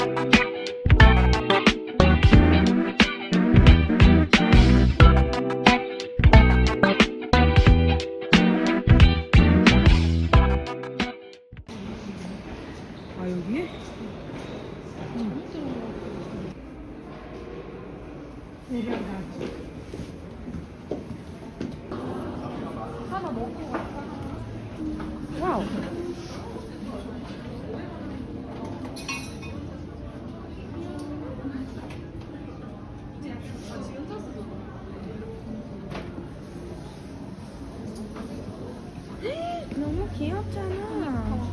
아 여기? 와우. 너무 귀엽잖아.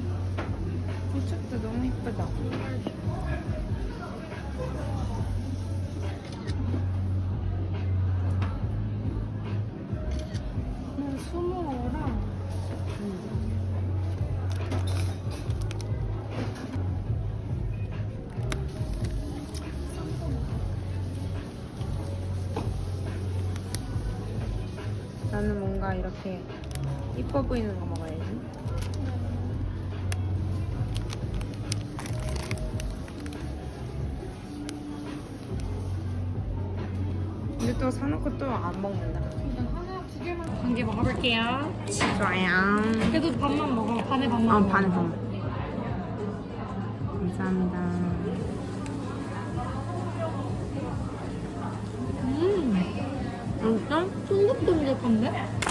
이쪽도 너무 예쁘다. 뭔가 이렇게 이뻐 보이는 거 먹어야지. 근데 또 사놓고 또 안 먹는다. 일단 하나 두 개만 한개 먹어볼게요. 좋아요. 그래도 반만 먹어. 반에 반만. 어, 먹어. 반에 반. 감사합니다. 음, 진짜? 쫀득쫀득한데?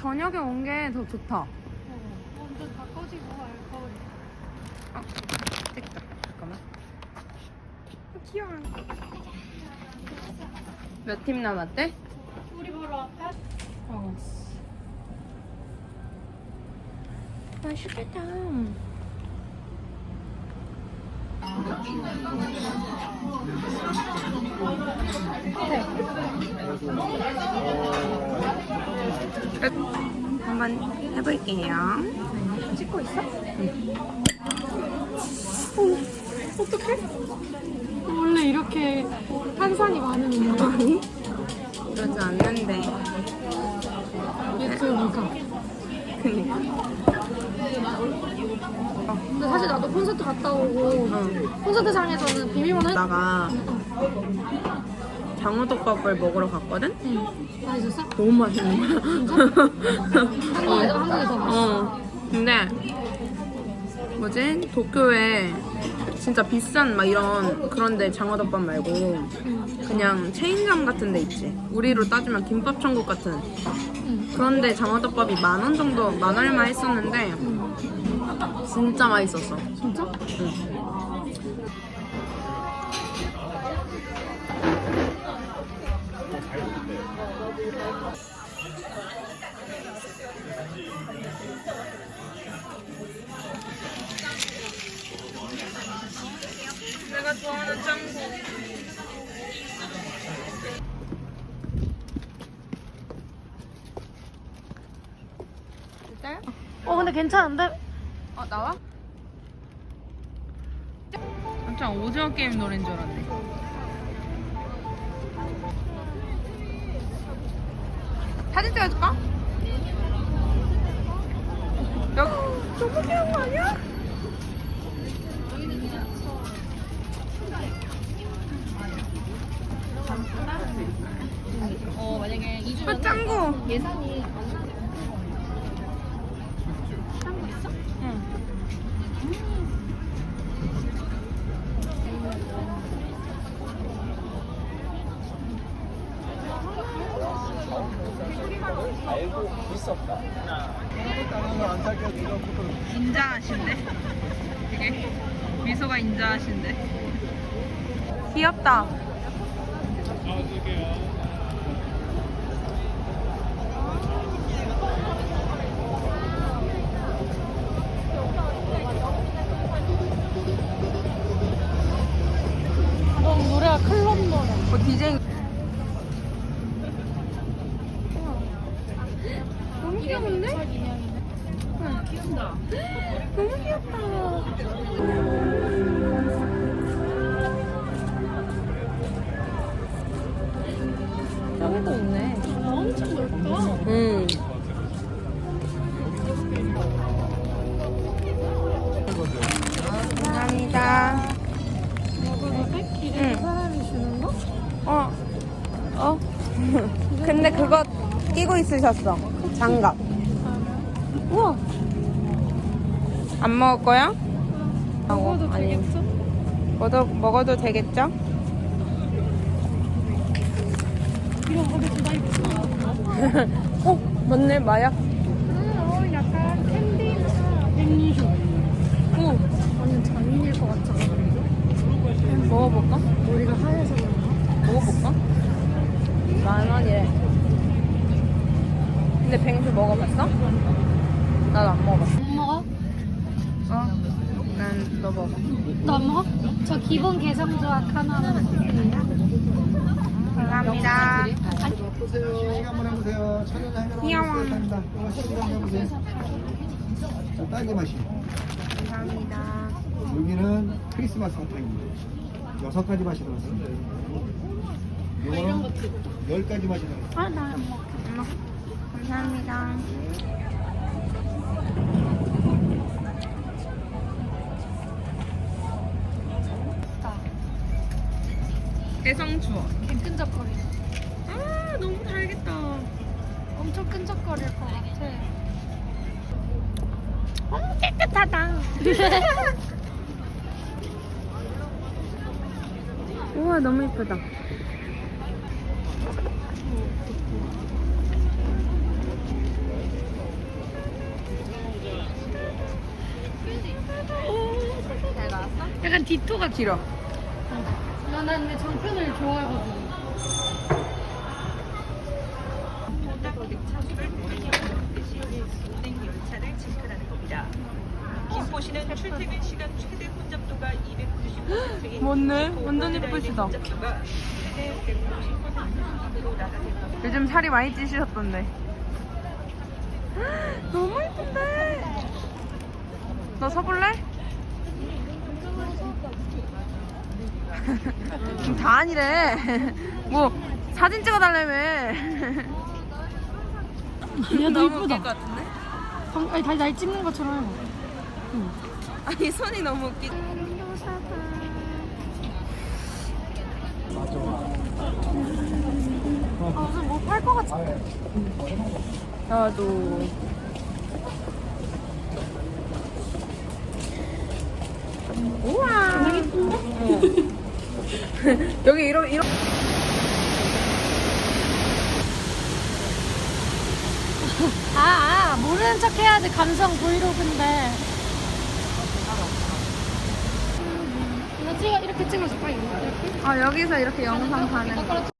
저녁에 온 게 더 좋다. 어, 근데 다 꺼지고 알코올. 됐다. 잠깐만. 어, 귀여워. 몇 팀 남았대? 우리 바로 앞에. 어. 맛있겠다. 끝. 한번 해볼게요. 찍고 있어? 어떡해? 원래 이렇게 탄산이 많은 운동이 그러지 않는데. 유튜브가. 그니까. 근데 사실 나도 콘서트 갔다 오고 응. 콘서트장에서는 비밀번호 했... 나가 장어덮밥을 먹으러 갔거든? 응. 맛있었어? 너무 맛있는 거야. 한국에서 한국에서 맛있어. 어. 근데 뭐지? 도쿄에 진짜 비싼 막 이런 그런데 장어덮밥 말고 응. 그냥 체인점 같은 데 있지. 우리로 따지면 김밥 천국 같은. 응. 그런데 장어덮밥이 만 원 정도 만 얼마 했었는데 응. 진짜 맛있었어. 진짜? 응. 내가 좋아하는 짱구. 진짜요? 어 근데 괜찮은데? 어 나와? 깜짝 오징어 게임 노래인 줄 알았네. 사진 찍어줄까? 여기 너무 귀여운 거 아니야? 어 만약에 2주 어 짱구. 예산이 알고 있었다. 인자하신데? 되게 미소가 인자하신데? 귀엽다. 넌 너무 귀엽다. 여기도 있네. 엄청 넓다. 음. 감사합니다. 응. 사람이 주는 거? 어. 어? 근데 그거 끼고 있으셨어. 장갑. 우와. 안 먹을 거야? 먹어도 아니. 되겠어? 먹어도, 먹어도 되겠죠? 이거 이쁘다. 어? 맞네, 마약. 어, 약간 캔디나 백리쇼. 어, 완전 장인일 것 같잖아. 먹어볼까? 머리가 하얘서 그런가? 먹어볼까? 만 원이래. 근데 뱅수 먹어봤어? 나도 안 먹어봤어. 먹어? 어? 난너 먹어. 너 먹어? 저 기본 개성 조합 하나만. 감사합니다. 보세요. 시간 한번 해보세요. 촬영. 해보세요. 이거 시간. 자, 딸기 맛이. 감사합니다. 여기는 크리스마스 사탕입니다. 여섯 가지 맛이 들었습니다. 이거는 열 가지 맛이 들었습니다. 아, 나안 먹어. 감사합니다. 추워. 개 끈적거려. 아 너무 달겠다. 엄청 끈적거릴 것 같아. 너무 깨끗하다. 우와 너무 예쁘다. 약간 디토 같아. 길어. 나, 난 근데 장편을 좋아하거든. 열차를 체크하는 겁니다. 김포시는 출퇴근 시간 최대 혼잡도가 290%인 맞네. 완전 예쁘시다. 혼잡도가 최대 150%로 낮아질 요즘 살이 많이 찌시셨던데. 너무 예쁜데. 너 서볼래? 지금 다 아니래. 뭐 사진 찍어달라며. 너무 이쁘다. 같은데? 방, 아니, 다시 날 찍는 것처럼 해봐. 아니 손이 너무 웃기. 아, 무슨 뭐팔것 같아. 나도. 우와. 되게 예쁜데? 여기 이런 이런. 아, 아, 모르는 척 해야지. 감성 브이로그인데. 이거 찍어, 이렇게 찍어줄까? 이거 이렇게? 아 여기서 이렇게 영상 가는 거.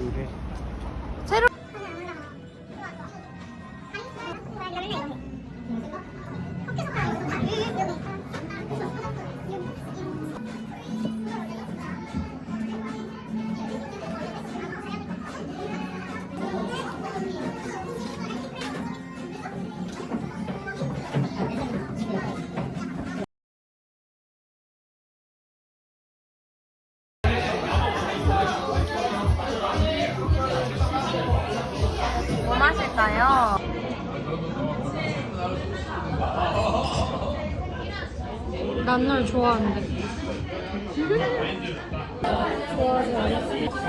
이게 난 널 좋아한대. 좋아하지 않아?